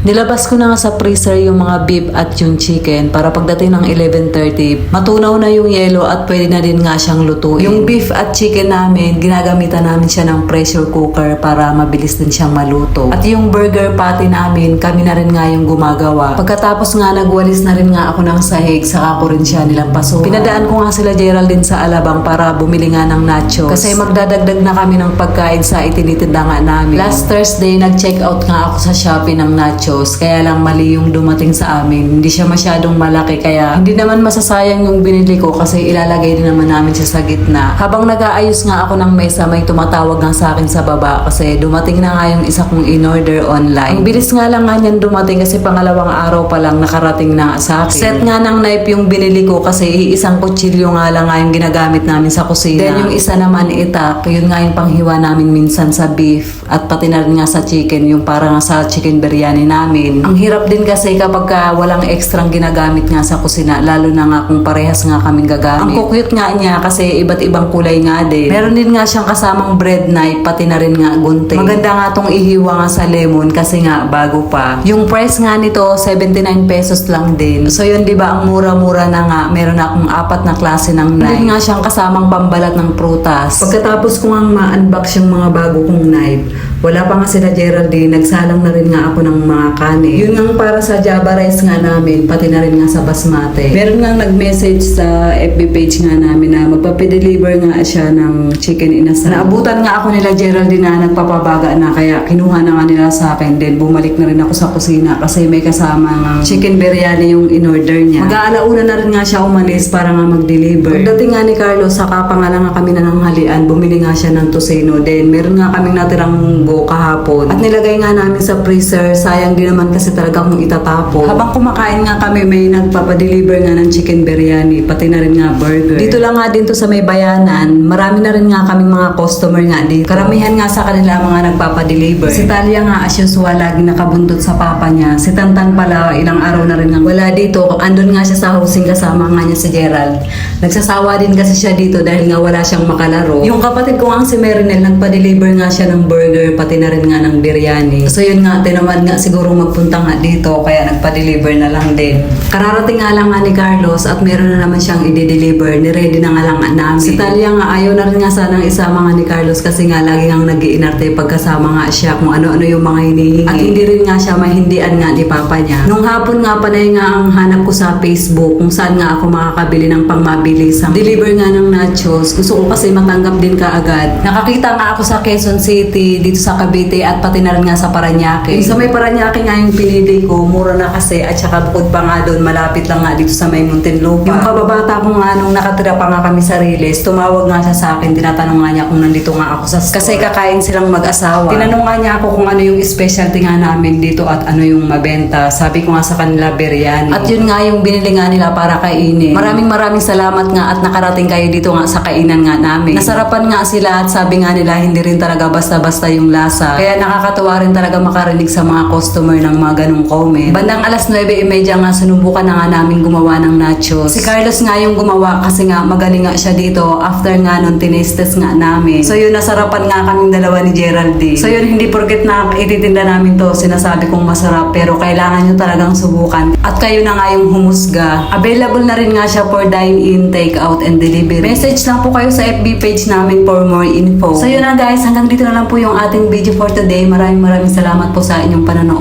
Nilabas ko na nga sa freezer yung mga beef at yung chicken para pagdating ng 11.30, matunaw na yung yelo at pwede na din nga siyang lutuin. Yung beef at chicken namin, ginagamitan namin siya ng pressure cooker para mabilis din siyang maluto. At yung burger patty namin, kami na rin nga yung gumagawa. Pagkatapos nga nagwalis na rin nga ako ng sahig, saka ko rin siya nilampaso. Pinadaan ko nga sila Geraldine sa Alabang para bumili nga ng nachos. Kasi magdadagdag na kami ng pagkain sa itinitinda nga namin. Last Thursday, nag-check out nga ako sa Shopee ng nachos. Kaya lang mali yung dumating sa amin. Hindi siya masyadong malaki kaya hindi naman masasayang yung binili ko kasi ilalagay din naman namin siya sa gitna. Habang nag-aayos nga ako ng mesa, may tumatawag nga sa akin sa baba kasi dumating na nga yung isa kong in-order online. Ang bilis nga lang nga niyan dumating kasi pangalawang araw pa lang nakarating na sa akin. Set nga ng knife yung binili ko kasi iisang kutsilyo nga lang nga yung ginagamit namin sa kusina. Then yung isa naman itak, yun nga yung panghiwa namin minsan sa beef at pati na rin nga sa chicken, yung para nga sa chicken biryani namin. Ang hirap din kasi kapag ka walang extrang ginagamit nga sa kusina, lalo na nga kung parehas nga kaming gagamit. Ang kukuyot nga niya kasi iba't ibang kulay nga din. Meron din nga siyang kasamang bread knife, pati na rin nga gunting. Maganda nga tong ihiwa nga sa lemon kasi nga bago pa. Yung price nga nito, 79 pesos lang din. So yun, di ba, ang mura-mura na nga. Meron na akong apat na klase ng knife. Meron nga siyang kasamang pambalat ng prutas. Pagkatapos ko nga ma-unbox yung mga bago kong knife, wala pa nga sila Geraldine, nagsalang na rin nga ako ng mga kanin. Yun nga para sa Java rice nga namin, pati na rin nga sa basmate. Meron nga nag-message sa FB page nga namin na magpapadeliver nga siya ng chicken inasal. Naabutan nga ako nila Geraldine na nagpapabaga na kaya kinuha na nga nila sa akin. Then bumalik na rin ako sa kusina kasi may kasama nga chicken biryani yung in-order niya. Mag-aalauna na rin nga siya umalis para nga mag-deliver. Pagdating nga ni Carlos, saka pa nga lang nga kami na ng halian, bumili nga siya ng tosino. Then meron nga kaming natirang munggo kahapon. At nilagay nga namin sa freezer. Sayang din naman kasi talaga kung itatapon. Habang kumakain nga kami, may nagpapadeliver nga ng chicken biryani, pati na rin nga burger. Dito lang nga din to sa may bayanan, marami na rin nga kaming mga customer nga dito. Karamihan nga sa kanila mga nagpapadeliver. Si Talia nga as usual, lagi nakabuntot sa papa niya. Si Tantan pala, ilang araw na rin nga wala dito. Andun nga siya sa housing kasama nga niya si Gerald. Nagsasawa din kasi siya dito dahil nga wala siyang makalaro. Yung kapatid ko nga si Merinel, nagpa-deliver nga siya ng burger, pati na rin nga ng biryani. So yun nga, tinamad nga siguro magpunta nga dito, kaya nagpa-deliver na lang din. Kararating nga lang nga ni Carlos at meron na naman siyang i-deliver. Ni-ready na nga lang nga namin. Si Talia nga, ayaw na rin nga sanang isama nga ni Carlos kasi nga lagi nga nag-iinarte pagkasama nga siya kung ano-ano yung mga hinihingi. At hindi rin nga siya mahindian nga ni Papa niya. Nung hapon nga panay nga ang hanap ko sa Facebook kung saan nga ako makakabili ng pangmabilisang deliver nga ng nachos. Gusto ko kasi matanggap din kaagad. Nakakita nga ako sa Quezon City, dito sa Cavite at pati na rin nga sa Paranaque. Yung sa may Paranaque nga yung pinili ko, mura na kasi at saka bukod pa nga doon, malapit lang nga dito sa may Muntinlupa. Yung kababata ko nga nung nakatira pa nga kami sa Riles, tumawag nga siya sa akin, tinatanong nga niya kung nandito nga ako sa store. Kasi kakain silang mag-asawa. Tinanong nga niya ako kung ano yung specialty nga namin dito at ano yung mabenta. Sabi ko nga sa kanila, biryani. At yun nga yung binili nga nila para kainin. Maraming maraming salamat nga at nakarating kayo dito nga sa kainan nga namin. Nasarapan nga sila at sabi nga nila hindi rin talaga basta-basta yung lasa. Kaya nakakatuwa rin talaga makarinig sa mga customer ng mga ganong comment. Bandang alas 9.30 nga sinubukan na nga namin gumawa ng nachos. Si Carlos nga yung gumawa kasi nga magaling nga siya dito after nga nun tinestes nga namin. So yun nasarapan nga kaming dalawa ni Geraldine. So yun hindi porket na ititinda namin to sinasabi kong masarap pero kailangan nyo talagang subukan. At kayo na nga yung humusga. Available na rin nga siya for dine-in, take-out, and delivery. Message lang po kayo sa FB page namin for more info. So yun na guys, hanggang dito na lang po yung ating video for today. Maraming maraming salamat po sa inyong